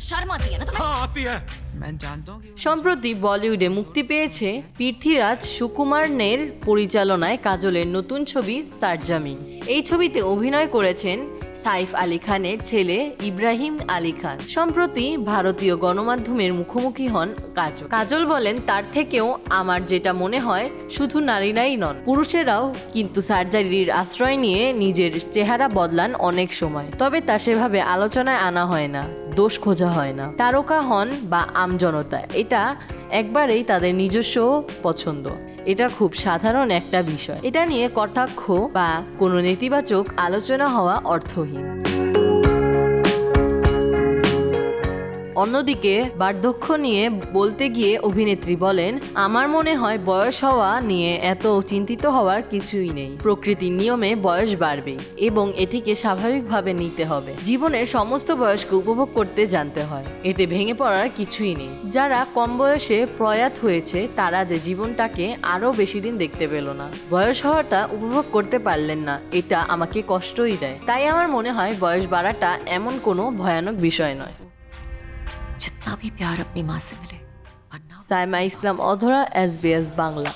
शर्म आती है ना तुम्हें हाँ आती है मैं जानता हूँ कि সম্প্রতি বলিউডে মুক্তি পেয়েছে পৃথ্বীরাজ সুকুমারনের পরিচালনায় কাজলের নতুন ছবি সারজামিন এই ছবিতে অভিনয় করেছেন সাইফ আলী খানের ছেলে ইব্রাহিম আলী খান। সম্প্রতি ভারতীয় গণমাধ্যমের মুখোমুখি হন কাজল। কাজল বলেন, তার থেকেও আমার যেটা মনে হয়, শুধু নারীরাই নন, পুরুষেরাও কিন্তু সার্জারির আশ্রয় নিয়ে নিজের চেহারা বদলান অনেক সময়। তবে তা সেভাবে আলোচনায় আনা হয় না, দোষ খোঁজা হয় না। তারকা হন বা আমজনতা, এটা একবারেই তাদের নিজস্ব পছন্দ। এটা খুব সাধারণ একটা বিষয়। এটা নিয়ে কটাক্ষ বা কোনো নেতিবাচক আলোচনা হওয়া অর্থহীন। অন্যদিকে বার্ধক্য নিয়ে বলতে গিয়ে অভিনেত্রী বলেন, আমার মনে হয় বয়স হওয়া নিয়ে এত চিন্তিত হওয়ার কিছুই নেই। প্রকৃতির নিয়মে বয়স বাড়বে এবং এটিকে স্বাভাবিকভাবে নিতে হবে। জীবনের সমস্ত বয়সকে উপভোগ করতে জানতে হয়। এতে ভেঙে পড়ার কিছুই নেই। যারা কম বয়সে প্রয়াত হয়েছে, তারা যে জীবনটাকে আরও বেশি দিন দেখতে পেল না। বয়স হওয়াটা উপভোগ করতে পারলেন না, এটা আমাকে কষ্টই দেয়। তাই আমার মনে হয় বয়স বাড়াটা এমন কোনো ভয়ানক বিষয় নয়। जितना भी प्यार अपनी माँ से मिले वरना সাইমা ইসলাম অধরা এসবিএস বাংলা